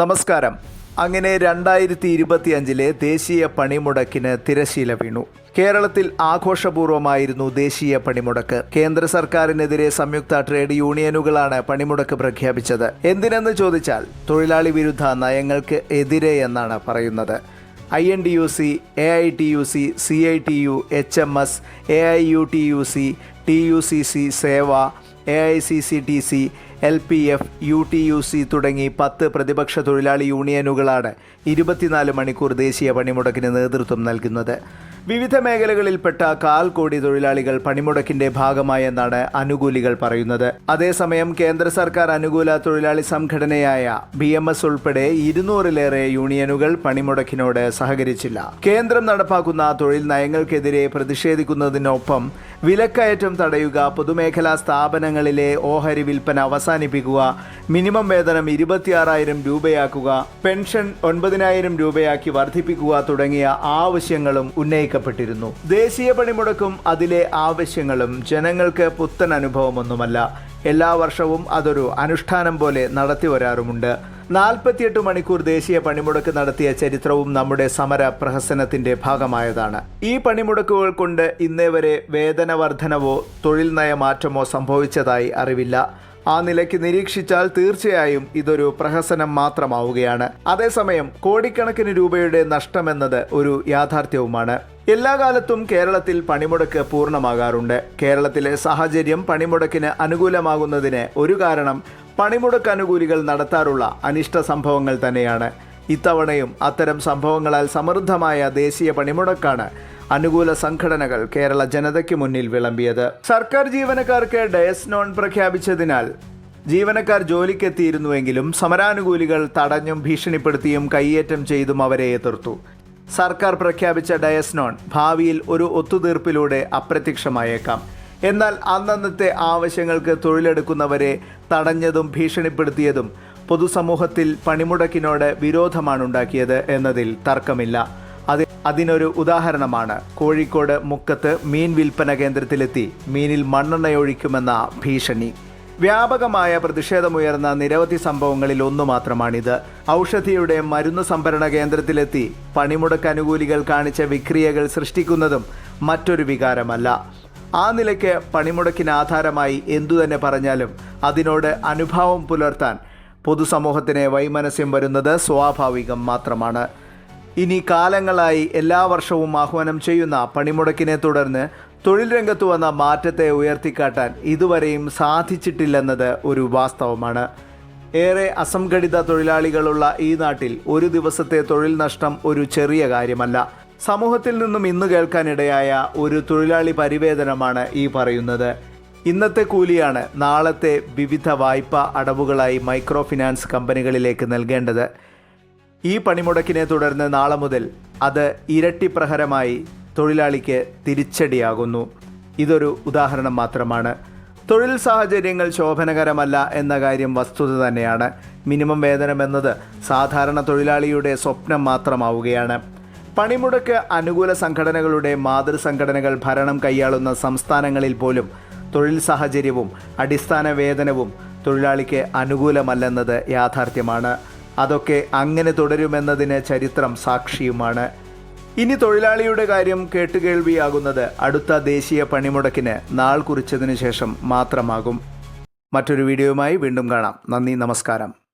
നമസ്കാരം. അങ്ങനെ രണ്ടായിരത്തി ഇരുപത്തിയഞ്ചിലെ ദേശീയ പണിമുടക്കിന് തിരശീല വീണു. കേരളത്തിൽ ആഘോഷപൂർവമായിരുന്നു ദേശീയ പണിമുടക്ക്. കേന്ദ്ര സർക്കാരിനെതിരെ സംയുക്ത ട്രേഡ് യൂണിയനുകളാണ് പണിമുടക്ക് പ്രഖ്യാപിച്ചത്. എന്തിനെന്ന് ചോദിച്ചാൽ തൊഴിലാളി വിരുദ്ധ നയങ്ങൾക്ക് എതിരെ എന്നാണ് പറയുന്നത്. I N D U C A I T U C C I T U H M S A I U T U C T U C C Sewa A I C C T C L P F U T U C തുടങ്ങി പത്ത് പ്രതിപക്ഷ തൊഴിലാളി യൂണിയനുകളാണ് ഇരുപത്തിനാല് മണിക്കൂർ ദേശീയ പണിമുടക്കിന് നേതൃത്വം നൽകുന്നത്. വിവിധ മേഖലകളിൽപ്പെട്ട കാൽ കോടി തൊഴിലാളികൾ പണിമുടക്കിന്റെ ഭാഗമായെന്നാണ് അനുകൂലികൾ പറയുന്നത്. അതേസമയം കേന്ദ്ര സർക്കാർ അനുകൂല തൊഴിലാളി സംഘടനയായ ബി എം എസ് ഉൾപ്പെടെ ഇരുന്നൂറിലേറെ യൂണിയനുകൾ പണിമുടക്കിനോട് സഹകരിച്ചില്ല. കേന്ദ്രം നടപ്പാക്കുന്ന തൊഴിൽ നയങ്ങൾക്കെതിരെ പ്രതിഷേധിക്കുന്നതിനൊപ്പം വിലക്കയറ്റം തടയുക പൊതുമേഖലാ സ്ഥാപനങ്ങളിലെ ഓഹരി വിൽപ്പന അവസാനിപ്പിക്കുക. മിനിമം വേതനം ഇരുപത്തിയാറായിരം രൂപയാക്കുക. പെൻഷൻ ഒൻപതിനായിരം രൂപയാക്കി വർദ്ധിപ്പിക്കുക തുടങ്ങിയ ആവശ്യങ്ങളും ഉന്നയിക്കപ്പെട്ടിരുന്നു. ദേശീയ പണിമുടക്കും അതിലെ ആവശ്യങ്ങളും ജനങ്ങൾക്ക് പുത്തൻ അനുഭവമൊന്നുമല്ല. എല്ലാ വർഷവും അതൊരു അനുഷ്ഠാനം പോലെ നടത്തി വരാറുമുണ്ട്. നാൽപ്പത്തിയെട്ട് മണിക്കൂർ ദേശീയ പണിമുടക്ക് നടത്തിയ ചരിത്രവും നമ്മുടെ സമര പ്രഹസനത്തിന്റെ ഭാഗമായതാണ്. ഈ പണിമുടക്കുകൾ കൊണ്ട് ഇന്നേ വരെ വേതന വർധനവോ തൊഴിൽ നയമാറ്റമോ സംഭവിച്ചതായി അറിവില്ല. ആ നിലയ്ക്ക് നിരീക്ഷിച്ചാൽ തീർച്ചയായും ഇതൊരു പ്രഹസനം മാത്രമാവുകയാണ്. അതേസമയം കോടിക്കണക്കിന് രൂപയുടെ നഷ്ടമെന്നത് ഒരു യാഥാർത്ഥ്യവുമാണ്. എല്ലാ കാലത്തും കേരളത്തിൽ പണിമുടക്ക് പൂർണമാകാറുണ്ട്. കേരളത്തിലെ സാഹചര്യം പണിമുടക്കിന് അനുകൂലമാകുന്നതിന് ഒരു കാരണം പണിമുടക്ക് അനുകൂലികൾ നടത്താറുള്ള അനിഷ്ട സംഭവങ്ങൾ തന്നെയാണ്. ഇത്തവണയും അത്തരം സംഭവങ്ങളാൽ സമൃദ്ധമായ ദേശീയ പണിമുടക്കാണ് അനുകൂല സംഘടനകൾ കേരള ജനതയ്ക്ക് മുന്നിൽ വിളമ്പിയത്. സർക്കാർ ജീവനക്കാർക്ക് ഡയസ് നോൺ പ്രഖ്യാപിച്ചതിനാൽ ജീവനക്കാർ ജോലിക്കെത്തിയിരുന്നുവെങ്കിലും സമരാനുകൂലികൾ തടഞ്ഞും ഭീഷണിപ്പെടുത്തിയും കയ്യേറ്റം ചെയ്തും അവരെ എതിർത്തു. സർക്കാർ പ്രഖ്യാപിച്ച ഡയസ് നോൺ ഭാവിയിൽ ഒരു ഒത്തുതീർപ്പിലൂടെ അപ്രത്യക്ഷമായേക്കാം. എന്നാൽ അന്നന്നത്തെ ആവശ്യങ്ങൾക്ക് തൊഴിലെടുക്കുന്നവരെ തടഞ്ഞതും ഭീഷണിപ്പെടുത്തിയതും പൊതുസമൂഹത്തിൽ പണിമുടക്കിനോട് വിരോധമാണുണ്ടാക്കിയത് എന്നതിൽ തർക്കമില്ല. അതിനൊരു ഉദാഹരണമാണ്. കോഴിക്കോട് മുക്കത്ത് മീൻ വിൽപ്പന കേന്ദ്രത്തിലെത്തി മീനിൽ മണ്ണെണ്ണയൊഴിക്കുമെന്ന ഭീഷണി. വ്യാപകമായ പ്രതിഷേധമുയർന്ന നിരവധി സംഭവങ്ങളിൽ ഒന്നു മാത്രമാണിത്. ഔഷധിയുടെ മരുന്ന് സംഭരണ കേന്ദ്രത്തിലെത്തി പണിമുടക്ക് അനുകൂലികൾ കാണിച്ച വിക്രിയകൾ സൃഷ്ടിക്കുന്നതും മറ്റൊരു വികാരമല്ല. ആ നിലയ്ക്ക് പണിമുടക്കിന് ആധാരമായി എന്തുതന്നെ പറഞ്ഞാലും അതിനോട് അനുഭാവം പുലർത്താൻ പൊതുസമൂഹത്തിന് വൈമനസ്യം വരുന്നത് സ്വാഭാവികം മാത്രമാണ്. ഇനി കാലങ്ങളായി എല്ലാ വർഷവും ആഹ്വാനം ചെയ്യുന്ന പണിമുടക്കിനെ തുടർന്ന് തൊഴിൽ രംഗത്ത് വന്ന മാറ്റത്തെ ഉയർത്തിക്കാട്ടാൻ ഇതുവരെയും സാധിച്ചിട്ടില്ലെന്നത് ഒരു വാസ്തവമാണ്. ഏറെ അസംഘടിത തൊഴിലാളികളുള്ള ഈ നാട്ടിൽ ഒരു ദിവസത്തെ തൊഴിൽ നഷ്ടം ഒരു ചെറിയ കാര്യമല്ല. സമൂഹത്തിൽ നിന്നും ഇന്ന് കേൾക്കാനിടയായ ഒരു തൊഴിലാളി പരിവേദനമാണ് ഈ പറയുന്നത്. ഇന്നത്തെ കൂലിയാണ് നാളത്തെ വിവിധ വായ്പ അടവുകളായി മൈക്രോ ഫിനാൻസ് കമ്പനികളിലേക്ക് നൽകേണ്ടത്. ഈ പണിമുടക്കിനെ തുടർന്ന് നാളെ മുതൽ അത് ഇരട്ടി പ്രഹരമായി തൊഴിലാളിക്ക് തിരിച്ചടിയാകുന്നു. ഇതൊരു ഉദാഹരണം മാത്രമാണ്. തൊഴിൽ സാഹചര്യങ്ങൾ ശോഭനകരമല്ല എന്ന കാര്യം വസ്തുത തന്നെയാണ്. മിനിമം വേതനം എന്നത് സാധാരണ തൊഴിലാളിയുടെ സ്വപ്നം മാത്രമാവുകയാണ്. പണിമുടക്ക് അനുകൂല സംഘടനകളുടെ മാതൃസംഘടനകൾ ഭരണം കൈയാളുന്ന സംസ്ഥാനങ്ങളിൽ പോലും തൊഴിൽ സാഹചര്യവും അടിസ്ഥാന വേതനവും തൊഴിലാളിക്ക് അനുകൂലമല്ലെന്നത് യാഥാർത്ഥ്യമാണ്. അതൊക്കെ അങ്ങനെ തുടരുമെന്നതിന് ചരിത്രം സാക്ഷിയുമാണ്. ഇനി തൊഴിലാളിയുടെ കാര്യം കേട്ടുകേൾവിയാകുന്നത് അടുത്ത ദേശീയ പണിമുടക്കിന് നാൾ കുറിച്ചതിനു ശേഷം മാത്രമാകും. മറ്റൊരു വീഡിയോയുമായി വീണ്ടും കാണാം. നന്ദി നമസ്കാരം.